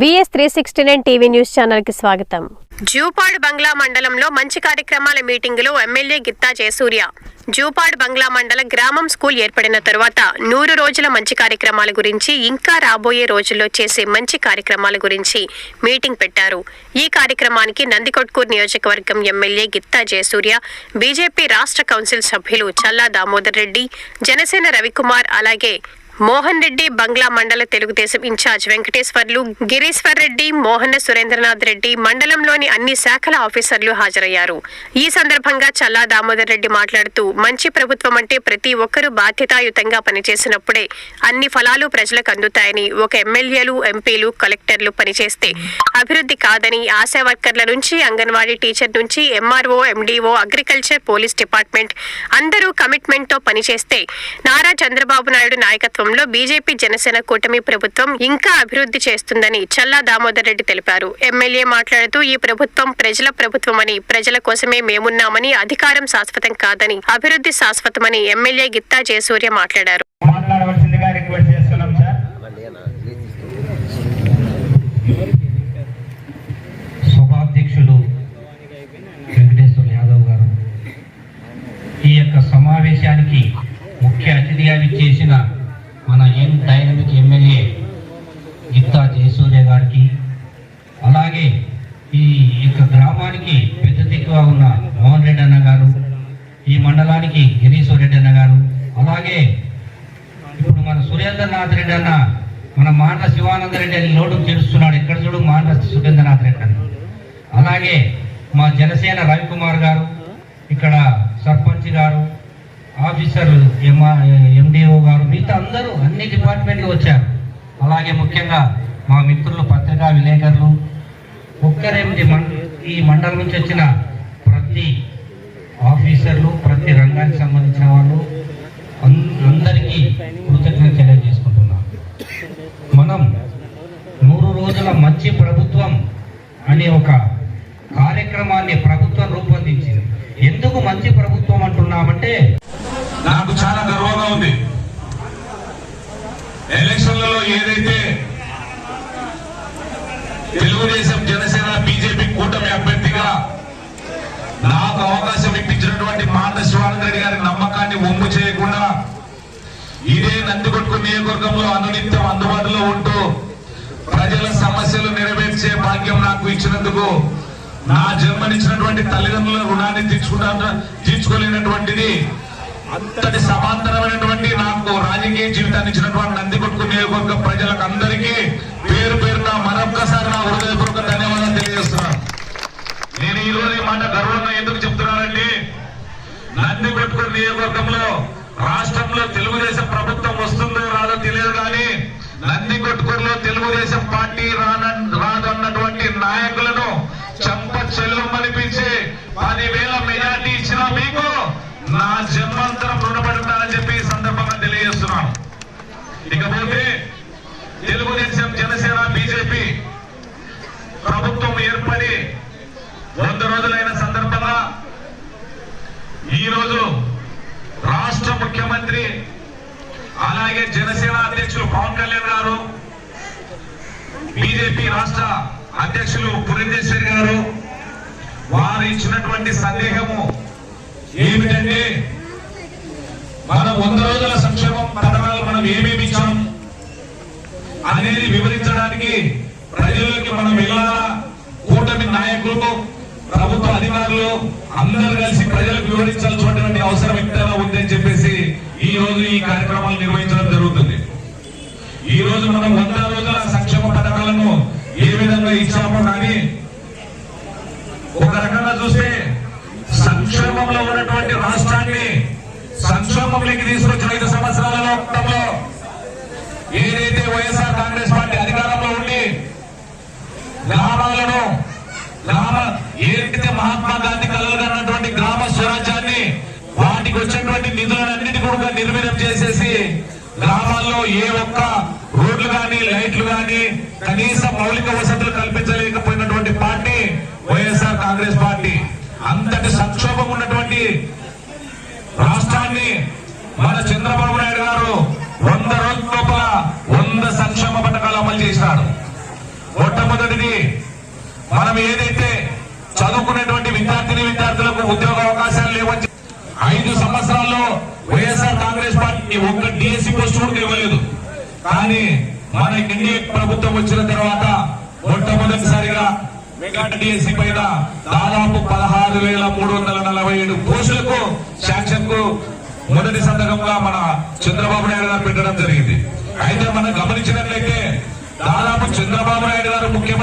VS three sixty nine TV news ఛానల్కి స్వాగతం. జూపాడు బంగ్లా మండలంలో మంచి కార్యక్రమాల మీటింగులో ఎమ్మెల్యే గిత్తా జయసూర్య. జూపాడు బంగ్లా మండల గ్రామం స్కూల్ ఏర్పడిన తరువాత నూరు రోజుల మంచి కార్యక్రమాల గురించి ఇంకా రాబోయే రోజుల్లో చేసే మంచి కార్యక్రమాల గురించి మీటింగ్ పెట్టారు. ఈ కార్యక్రమానికి నందికొట్కూరు నియోజకవర్గం ఎమ్మెల్యే గిత్తా జయసూర్య బీజేపీ రాష్ట్ర కౌన్సిల్ సభ్యులు చల్లా దామోదర్ రెడ్డి జనసేన రవికుమార్ అలాగే మోహన్ రెడ్డి బంగ్లా మండల తెలుగుదేశం ఇన్ఛార్జ్ వెంకటేశ్వర్లు గిరీశ్వర్ రెడ్డి మోహన సురేంద్రనాథ్ రెడ్డి మండలంలోని అన్ని శాఖల ఆఫీసర్లు హాజరయ్యారు. ఈ సందర్భంగా చల్లా దామోదర్ రెడ్డి మాట్లాడుతూ మంచి ప్రభుత్వం అంటే ప్రతి ఒక్కరూ బాధ్యతాయుతంగా పనిచేసినప్పుడే అన్ని ఫలాలు ప్రజలకు అందుతాయని ఒక ఎమ్మెల్యేలు ఎంపీలు కలెక్టర్లు పనిచేస్తే అభివృద్ధి కాదని ఆశా వర్కర్ల నుంచి అంగన్వాడీ టీచర్ నుంచి MRO MDO agriculture police department అందరూ కమిట్మెంట్తో పనిచేస్తే నారా చంద్రబాబు నాయుడు నాయకత్వం నేతృత్వంలో బీజేపీ జనసేన కూటమి ప్రభుత్వం ఇంకా అభివృద్ధి చేస్తుందని చల్లా దామోదర్ రెడ్డి తెలిపారు. ఎమ్మెల్యే మాట్లాడుతూ ఈ ప్రభుత్వం ప్రజల ప్రభుత్వమని ప్రజల కోసమే మేమున్నామని అధికారం శాశ్వతం కాదని అభివృద్ధి శాశ్వతమని ఎమ్మెల్యే గిత్తా జయసూర్య మాట్లాడారు. ఈ యొక్క సమావేశానికి ముఖ్య అతిథిగా విచ్చేసిన మన young dynamic MLA Gitta Jayasurya గారికి అలాగే ఈ యొక్క గ్రామానికి పెద్ద దిక్కుగా ఉన్న మోహన్ రెడ్డి అన్న గారు ఈ మండలానికి గిరీశ్వర్ రెడ్డి అన్న గారు అలాగే ఇప్పుడు మన సురేంద్రనాథ్ రెడ్డి అన్న మన మాట శివానంద రెడ్డి అని లోటు తెలుస్తున్నాడు ఎక్కడ చూడు మాట సురేంద్రనాథ్ రెడ్డి అని. అలాగే మా జనసేన రవికుమార్ గారు ఇక్కడ సర్పంచ్ గారు ఆఫీసర్ ఎండిఓ గారు మిగతా అందరూ అన్ని డిపార్ట్మెంట్లు వచ్చారు. అలాగే ముఖ్యంగా మా మిత్రులు పత్రికా విలేకరులు ఒక్కరేమిటి మం- ఈ మండలం నుంచి వచ్చిన ప్రతి ఆఫీసర్లు ప్రతి రంగానికి సంబంధించిన వాళ్ళు అందరికీ కృతజ్ఞత తెలియజేసుకుంటున్నాం మనం నూరు రోజుల మంచి ప్రభుత్వం అనే ఒక కార్యక్రమాన్ని ప్రభుత్వం రూపొందించింది. ఎందుకు మంచి ప్రభుత్వం అంటున్నామంటే నాకు చాలా గర్వంగా ఉంది. ఎలక్షన్లలో ఏదైతే తెలుగుదేశం జనసేన బీజేపీ కూటమి అభ్యర్థిగా నాకు అవకాశం ఇప్పించినటువంటి మాట శివానందరెడ్డి గారి నమ్మకాన్ని ఒమ్ము చేయకుండా ఇదే నందికొట్కు నియోజకవర్గంలో అనునిత్యం అందుబాటులో ఉంటూ ప్రజల సమస్యలు నెరవేర్చే భాగ్యం నాకు ఇచ్చినందుకు నా జన్మనిచ్చినటువంటి తల్లిదండ్రుల రుణాన్ని తీర్చుకుంటా తీర్చుకోలేనటువంటిది అంతటి సమాంతరమైనటువంటి నాకు రాజకీయ జీవితాన్ని ఇచ్చినటువంటి నందికొట్కు నియోజకవర్గ ప్రజలకు అందరికీ పేరు పేరున మరొక్కసారి నా హృదయపూర్వక ధన్యవాదాలు తెలియజేస్తున్నాను నేను ఈ రోజు ఈ మాట గర్వంగా ఎందుకు చెప్తున్నానంటే నందికొట్కు నియోజకవర్గంలో రాష్ట్రంలో తెలుగుదేశం ప్రభుత్వం వస్తుందో రాదో తెలియదు కానీ నందికొట్కూరులో తెలుగుదేశం పార్టీ రాన రాదు అన్నటువంటి నాయకులను చంప చెల్లమనిపించి పదివేల మెజార్టీ ఇచ్చిన మీకు నా ఇకపోతే తెలుగుదేశం జనసేన బీజేపీ ప్రభుత్వం ఏర్పడి వంద రోజులైన సందర్భంగా ఈ రోజు రాష్ట్ర ముఖ్యమంత్రి అలాగే జనసేన అధ్యక్షులు పవన్ కళ్యాణ్ గారు బీజేపీ రాష్ట్ర అధ్యక్షులు పురంధేశ్వరి గారు వారు ఇచ్చినటువంటి సందేహము ఏమిటంటే ఏమేమి ఇచ్చాము అనేది వివరించడానికి ప్రజలకి మనం వెళ్ళాలా? కూటమి నాయకులు ప్రభుత్వ అధికారులు అందరూ కలిసి ప్రజలకు వివరించాల్సినటువంటి అవసరం ఎంతైనా ఉందని చెప్పేసి ఈ రోజు ఈ కార్యక్రమాలు నిర్వహించడం జరుగుతుంది. ఈ రోజు మనం వంద రోజుల సంక్షేమ పథకాలను ఏ విధంగా ఇచ్చామో కానీ ఒక రకంగా చూస్తే సంక్షేమంలో ఉన్నటువంటి రాష్ట్రాన్ని సంక్షేమంలోకి తీసుకొచ్చిన ఐదు సంవత్సరాలలో మొత్తంలో ఏదైతే వైఎస్ఆర్ కాంగ్రెస్ పార్టీ అధికారంలో ఉండి గ్రామాలను గ్రామ ఏదైతే మహాత్మా గాంధీ కలలు కన్నటువంటి గ్రామ స్వరాజ్యాన్ని వాటికి వచ్చినటువంటి నిధులన్నిటి కూడా నిర్వీర్యం చేసేసి గ్రామాల్లో ఏ ఒక్క రోడ్లు కానీ లైట్లు కానీ కనీస మౌలిక వసతులు కల్పించలేకపోయినటువంటి పార్టీ వైఎస్ఆర్ కాంగ్రెస్ పార్టీ. అంతటి సంక్షోభం ఉన్నటువంటి రాష్ట్రాన్ని మన చంద్రబాబు నాయుడు గారు వంద రోజుల లోపల వంద సంక్షేమ పథకాలు అమలు చేసినాడు. మొట్టమొదటిది మనం ఏదైతే చదువుకునేటువంటి విద్యార్థిని విద్యార్థులకు ఉద్యోగ ఐదు సంవత్సరాల్లో వైఎస్ఆర్ కాంగ్రెస్ పార్టీ ఒక్క డిఎస్సి పోస్ట్ కూడా ఇవ్వలేదు కానీ మన ఎన్డీఏ ప్రభుత్వం వచ్చిన తర్వాత మొట్టమొదటిసారిగా మెగా డిఎస్సి పైన దాదాపు పదహారు వేల మూడు వందల నలభై ఏడు పోస్టులకు శాంక్షన్కు మొదటి సంతకంగా మన చంద్రబాబు నాయుడు గారు పెట్టడం జరిగింది. అయితే మనం గమనించినట్లయితే దాదాపు చంద్రబాబు నాయుడు గారు ముఖ్యమంత్రి